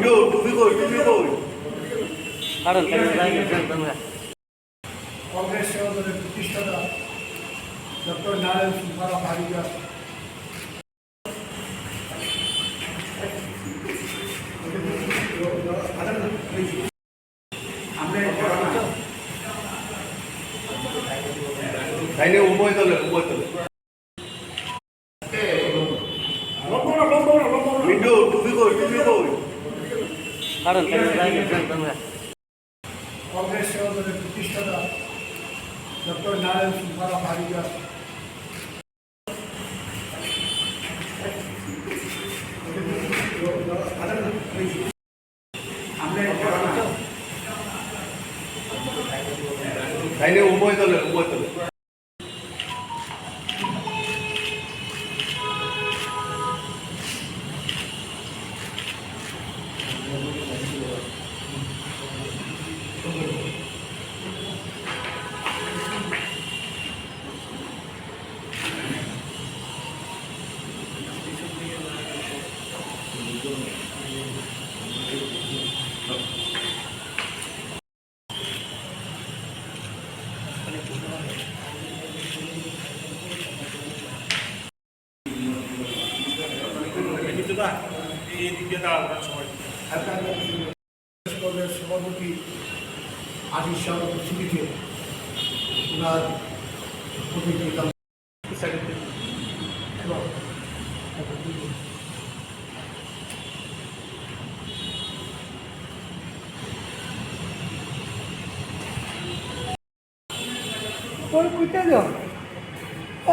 মিন্টু টুপি কই টুপি কই কারণ কংগ্রেস দলের প্রতিষ্ঠাতা ডক্টর নারায়ণ সুব্বারা ভারিকা তাই নিয়ে উভয় দলে উভয় দলে কই টুপি কই কারণ তোমরা কংগ্রেস সেবা দলের প্রতিষ্ঠাতা ডক্টর নারায়ণ কংগ্রেস দলের সভাপতি আশিস উপস্থিতিতে ওনার প্রতিযোগিতা তো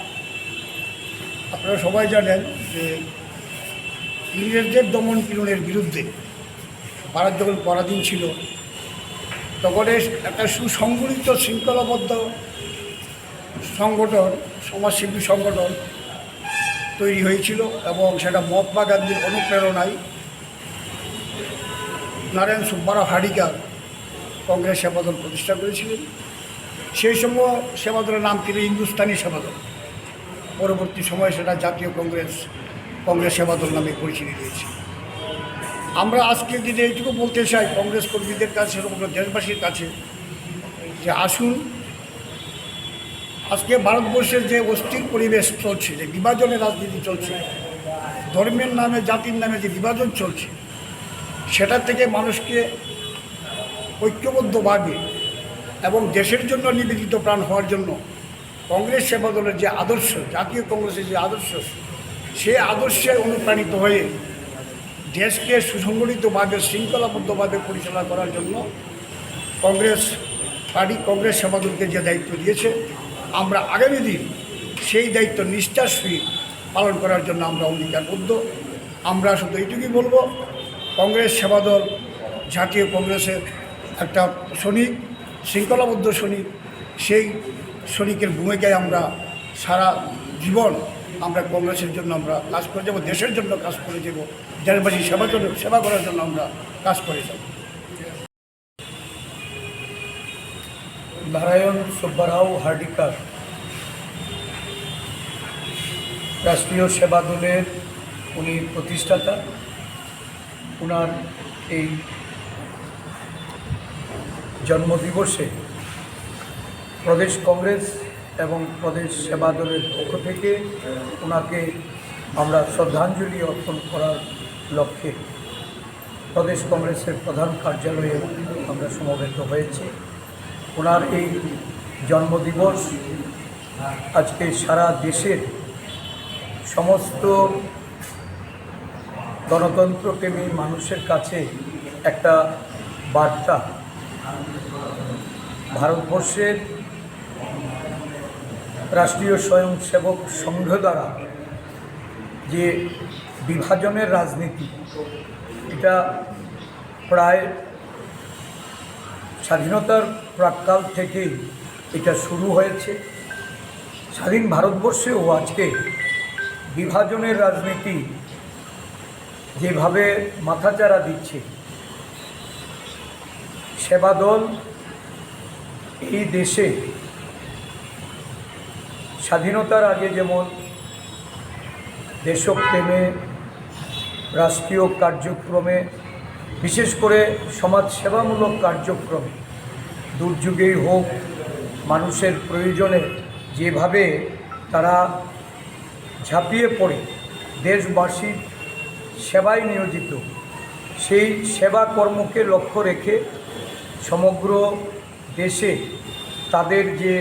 আপনারা সবাই জানেন যে ইংরেজদের দমন পীড়নের বিরুদ্ধে ভারত যখন পরাধীন ছিল, তখন একটা সুসংগঠিত শৃঙ্খলাবদ্ধ সংগঠন, সমাজসেবী সংগঠন তৈরি হয়েছিল এবং সেটা মহাত্মা গান্ধীর অনুপ্রেরণায় নারায়ণ সুব্বারাও হাডিকার কংগ্রেস সেবাদল প্রতিষ্ঠা করেছিলেন। সেই সময় সেবাদলের নাম ছিল হিন্দুস্তানি সেবাদল। পরবর্তী সময়ে সেটা জাতীয় কংগ্রেস কংগ্রেস সেবাদল নামে পরিচিতি দিয়েছে। আমরা আজকে দিনে এইটুকু বলতে চাই, কংগ্রেস কর্মীদের কাছে এবং দেশবাসীর কাছে, যে আসুন, আজকে ভারতবর্ষের যে অস্থির পরিবেশ চলছে, যে বিভাজনের রাজনীতি চলছে, ধর্মের নামে, জাতির নামে যে বিভাজন চলছে, সেটা থেকে মানুষকে ঐক্যবদ্ধভাবে এবং দেশের জন্য নিবেদিত প্রাণ হওয়ার জন্য কংগ্রেস সেবা দলের যে আদর্শ, জাতীয় কংগ্রেসের যে আদর্শ, সে আদর্শে অনুপ্রাণিত হয়ে দেশকে সুসংগঠিতভাবে শৃঙ্খলাবদ্ধভাবে পরিচালনা করার জন্য কংগ্রেস পার্টি, কংগ্রেস সেবা দলকে যে দায়িত্ব দিয়েছে, আমরা আগামী দিন সেই দায়িত্ব নিষ্ঠার সহিত পালন করার জন্য আমরা অঙ্গীকারবদ্ধ। আমরা শুধু এইটুকুই বলব, কংগ্রেস সেবা দল জাতীয় কংগ্রেসের একটা সৈনিক, শৃঙ্খলাবদ্ধ সৈনিক, সেই সৈনিকের ভূমিকায় আমরা সারা জীবন আমরা কংগ্রেসের জন্য আমরা কাজ করে যাব, দেশের জন্য কাজ করে যাব দেশবাসী সেবা জন্য সেবা করার জন্য আমরা কাজ করে যাব। নারায়ণ সুব্বারাও হার্ডিকার। রাষ্ট্রীয় সেবা দলের উনি প্রতিষ্ঠাতা। ওনার এই জন্মদিবসে প্রদেশ কংগ্রেস এবং প্রদেশ সেবা দলের পক্ষ থেকে ওনাকে আমরা শ্রদ্ধাঞ্জলি অর্পণ করার লক্ষ্যে প্রদেশ কংগ্রেসের প্রধান কার্যালয়ে আমরা সমবেত হয়েছি। ওনার এই জন্মদিবস আজকে সারা দেশের সমস্ত গণতন্ত্রপ্রেমী মানুষের কাছে একটা বার্তা। ভারতবর্ষের রাষ্ট্রীয় স্বয়ংসেবক সংঘ দ্বারা যে বিভাজনের রাজনীতি, এটা প্রায় স্বাধীনতার প্রাককাল থেকেই এটা শুরু হয়েছে। স্বাধীন ভারতবর্ষেও আজকে বিভাজনের রাজনীতি যেভাবে মাথাচাড়া দিচ্ছে, সেবাদল এই দেশে স্বাধীনতার আগে যেমন দেশপ্রেমে, রাষ্ট্রীয় কার্যক্রমে, বিশেষ করে সমাজ সেবামূলক কার্যক্রমে, দুর্যোগেই হোক, মানুষের প্রয়োজনে যেভাবে তারা ঝাঁপিয়ে পড়ে, দেশবাসীর সেবায় নিয়োজিত, সেই সেবা কর্মকে লক্ষ্য রেখে সমগ্র দেশে তাদের যে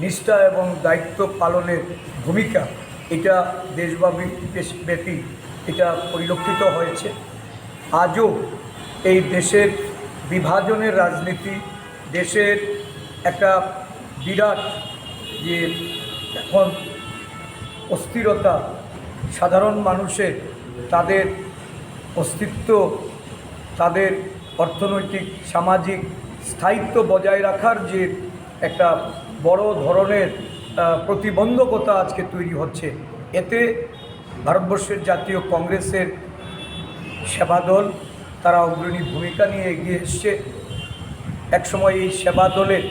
নিষ্ঠা এবং দায়িত্ব পালনের ভূমিকা এটা দেশব্যাপী দেশব্যাপী এটা পরিলক্ষিত হয়েছে। আজও এই দেশের বিভাজনের রাজনীতি, দেশের একটা বিরাট যে এখন অস্থিরতা, সাধারণ মানুষের তাদের অস্তিত্ব, তাদের অর্থনৈতিক, সামাজিক স্থায়িত্ব বজায় রাখার যে একটা বড় ধরনের প্রতিবন্ধকতা আজকে তৈরি হচ্ছে। এতে ভারতবর্ষের জাতীয় কংগ্রেসের সেবা দল তারা অগ্রণী ভূমিকা নিয়ে এগিয়ে এসছে। একসময় এই সেবা দলের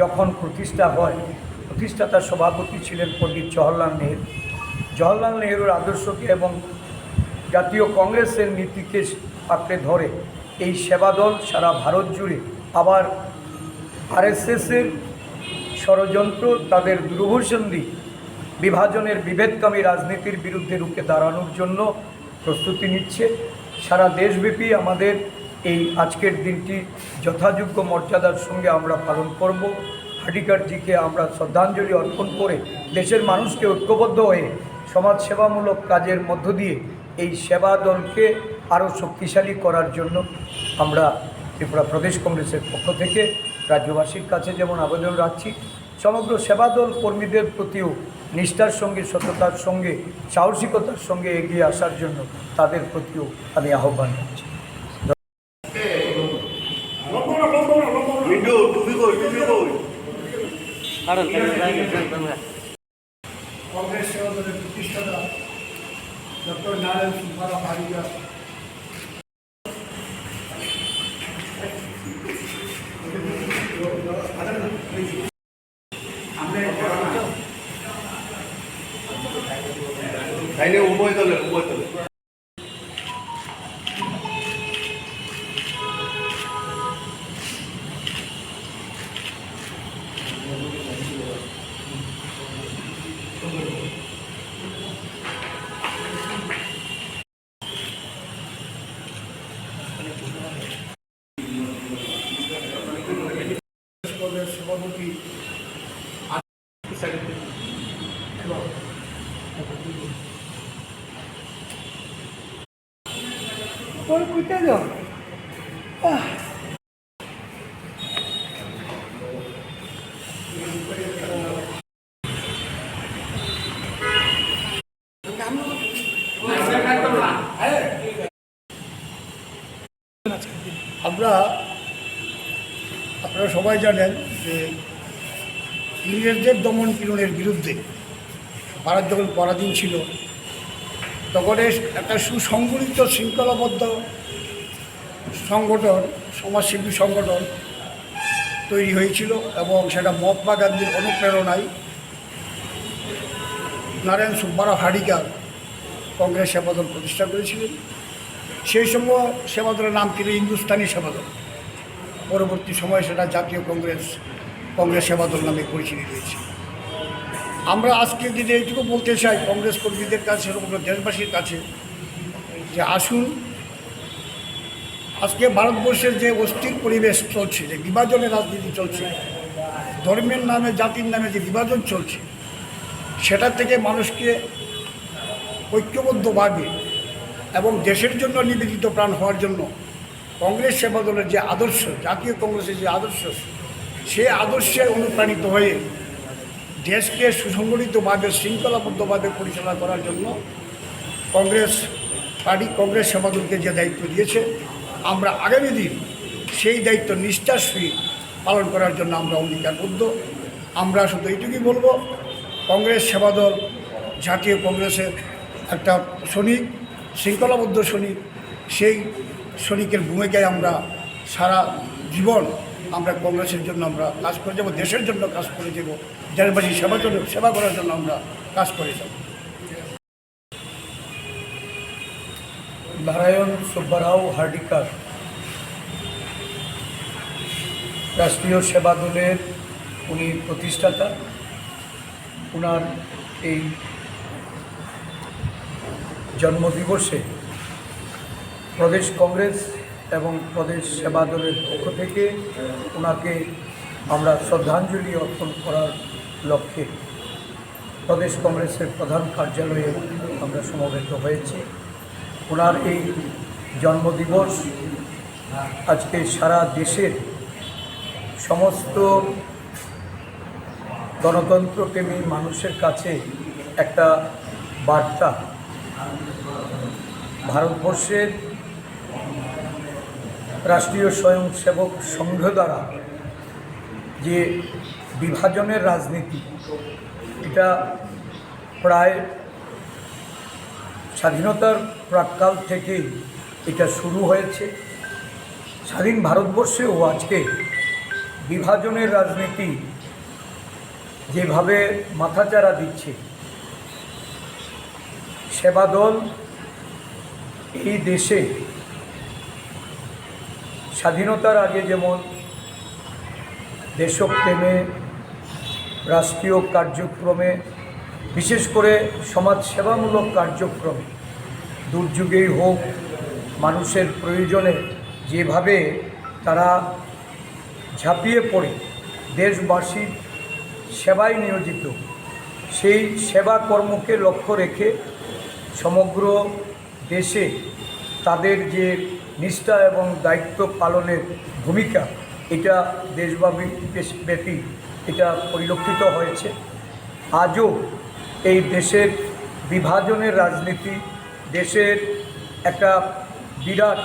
যখন প্রতিষ্ঠা হয়, প্রতিষ্ঠাতার সভাপতি ছিলেন পণ্ডিত জওহরলাল নেহরু। জওহরলাল নেহরুর আদর্শকে এবং জাতীয় কংগ্রেসের নীতিকে আঁকড়ে ধরে এই সেবা দল সারা ভারত জুড়ে আবার আরএসএসের ষড়যন্ত্র, তাদের দুর্ভূসন্ধি বিভাজনের বিভেদকামী রাজনীতির বিরুদ্ধে রুখে দাঁড়ানোর জন্য প্রস্তুতি নিচ্ছে। সারা দেশব্যাপী আমাদের এই আজকের দিনটি যথাযোগ্য মর্যাদার সঙ্গে আমরা পালন করব। হাডিকারজিকে আমরা শ্রদ্ধাঞ্জলি অর্পণ করে দেশের মানুষকে ঐক্যবদ্ধ হয়ে সমাজ সেবামূলক কাজের মধ্য দিয়ে এই সেবা দলকে আরও শক্তিশালী করার জন্য আমরা ত্রিপুরা প্রদেশ কংগ্রেসের পক্ষ থেকে রাজ্যবাসীর কাছে যেমন আবেদন রাখছি সমগ্র সেবাদল কর্মীদের প্রতিও নিষ্ঠার সঙ্গে, সততার সঙ্গে, সাহসিকতার সঙ্গে এগিয়ে আসার জন্য তাদের প্রতিও আমি আহ্বান করছি। কংগ্রেস সেবা দলের প্রতিষ্ঠাতা ডক্টর নারায়ণ সুব্বারা ভারিকা আপনারা সবাই জানেন যে ইংরেজদের দমন পীড়নের বিরুদ্ধে ভারত যখন পরাধীন ছিল, তখন একটা সুসংগঠিত শৃঙ্খলাবদ্ধ সংগঠন, সমাজসেবী সংগঠন তৈরি হয়েছিল এবং সেটা মহাত্মা গান্ধীর অনুপ্রেরণায় নারায়ণ সুব্বারা হাডিকার কংগ্রেস সেবাদল প্রতিষ্ঠা করেছিলেন। সেই সময় সেবাদলের নাম ছিল হিন্দুস্তানি সেবাদল। পরবর্তী সময়ে সেটা জাতীয় কংগ্রেস কংগ্রেস সেবাদল নামে পরিচিতি রয়েছে আমরা আজকের দিনে এইটুকু বলতে চাই, কংগ্রেস কর্মীদের কাছে সমগ্র দেশবাসীর কাছে, যে আসুন, আজকে ভারতবর্ষের যে অস্থির পরিবেশ চলছে, যে বিভাজনের রাজনীতি চলছে, ধর্মের নামে, জাতির নামে যে বিভাজন চলছে, সেটা থেকে মানুষকে ঐক্যবদ্ধভাবে এবং দেশের জন্য নিবেদিত প্রাণ হওয়ার জন্য কংগ্রেস সেবা দলের যে আদর্শ, জাতীয় কংগ্রেসের যে আদর্শ, সে আদর্শে অনুপ্রাণিত হয়ে দেশকে সুসংগঠিতভাবে, শৃঙ্খলাবদ্ধভাবে পরিচালনা করার জন্য কংগ্রেস পার্টি, কংগ্রেস সেবাদলকে যে দায়িত্ব দিয়েছে, আমরা আগামী দিন সেই দায়িত্ব নিষ্ঠার সহিত পালন করার জন্য আমরা অঙ্গীকারবদ্ধ। আমরা শুধু এইটুকুই বলব, কংগ্রেস সেবাদল জাতীয় কংগ্রেসের একটা সৈনিক, শৃঙ্খলাবদ্ধ সৈনিক, সেই সৈনিকের ভূমিকায় আমরা সারা জীবন আমরা কংগ্রেসের জন্য আমরা কাজ করে যাব, দেশের জন্য কাজ করে যাব দেশবাসী সেবা জন্য, সেবা করার জন্য আমরা কাজ করে যাব। নারায়ণ সুব্বারাও হার্ডিকার, রাষ্ট্রীয় সেবা দলের উনি প্রতিষ্ঠাতা ওনার এই জন্মদিবসে প্রদেশ কংগ্রেস এবং প্রদেশ সেবা দলের পক্ষ থেকে ওনাকে আমরা শ্রদ্ধাঞ্জলি অর্পণ করার লক্ষ্যে প্রদেশ কংগ্রেসের প্রধান কার্যালয়ে আমরা সমবেত হয়েছি। ওনার এই জন্মদিবস আজকে সারা দেশের সমস্ত গণতন্ত্রপ্রেমী মানুষের কাছে একটা বার্তা। ভারতবর্ষের রাষ্ট্রীয় স্বয়ংসেবক সংঘ দ্বারা যে বিভাজনের রাজনীতি, এটা প্রায় স্বাধীনতার প্রাককাল থেকেই এটা শুরু হয়েছে। স্বাধীন ভারতবর্ষেও আজকে বিভাজনের রাজনীতি যেভাবে মাথাচাড়া দিচ্ছে, সেবাদল এই দেশে স্বাধীনতার আগে যেমন দেশপ্রেমে, রাষ্ট্রীয় কার্যক্রমে, বিশেষ করে সমাজ সেবামূলক কার্যক্রমে, দুর্যোগেই হোক, মানুষের প্রয়োজনে যেভাবে তারা ঝাঁপিয়ে পড়ে, দেশবাসীর সেবায় নিয়োজিত, সেই সেবা কর্মকে লক্ষ্য রেখে সমগ্র দেশে তাদের যে নিষ্ঠা এবং দায়িত্ব পালনের ভূমিকা এটা দেশব্যাপী দেশব্যাপী এটা পরিলক্ষিত হয়েছে। আজও এই দেশের বিভাজনের রাজনীতি, দেশের একটা বিরাট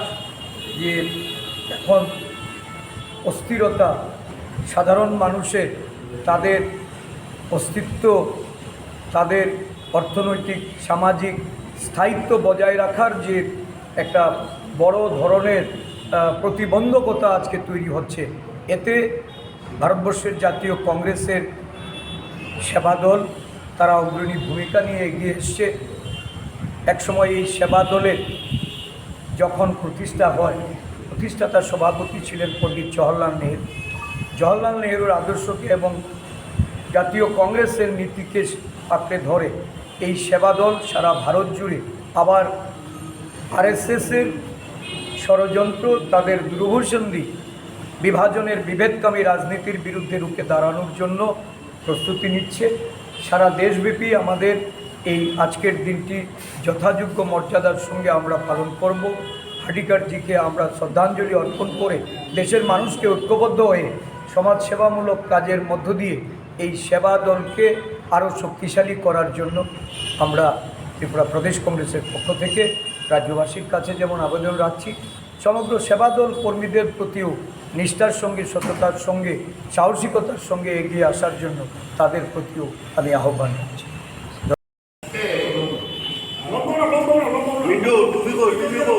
যে এখন অস্থিরতা, সাধারণ মানুষের তাদের অস্তিত্ব, তাদের অর্থনৈতিক, সামাজিক স্থায়িত্ব বজায় রাখার যে একটা বড় ধরনের প্রতিবন্ধকতা আজকে তৈরি হচ্ছে। এতে ভারতবর্ষের জাতীয় কংগ্রেসের সেবা দল তারা অগ্রণী ভূমিকা নিয়ে এগিয়ে এসছে। একসময় এই সেবা দলের যখন প্রতিষ্ঠা হয় প্রতিষ্ঠাতার সভাপতি ছিলেন পণ্ডিত জওহরলাল নেহরু। জওহরলাল নেহরুর আদর্শকে এবং জাতীয় কংগ্রেসের নীতিকে আঁকড়ে ধরে এই সেবা দল সারা ভারত জুড়ে আবার আরএসএসের ষড়যন্ত্র, তাদের দুর্ভূসন্ধি বিভাজনের বিভেদকামী রাজনীতির বিরুদ্ধে রুখে দাঁড়ানোর জন্য প্রস্তুতি নিচ্ছে। সারা দেশব্যাপী আমাদের এই আজকের দিনটি যথাযোগ্য মর্যাদার সঙ্গে আমরা পালন করব। হাডিকারজিকে আমরা শ্রদ্ধাঞ্জলি অর্পণ করে দেশের মানুষকে ঐক্যবদ্ধ হয়ে সমাজ সেবামূলক কাজের মধ্য দিয়ে এই সেবা দলকে আরও শক্তিশালী করার জন্য আমরা ত্রিপুরা প্রদেশ কংগ্রেসের পক্ষ থেকে রাজ্যবাসীর কাছে যেমন আবেদন রাখছি, সমগ্র সেবাদল কর্মীদের প্রতিও নিষ্ঠার সঙ্গে, সততার সঙ্গে, সাহসিকতার সঙ্গে এগিয়ে আসার জন্য তাদের প্রতিও আমি আহ্বান।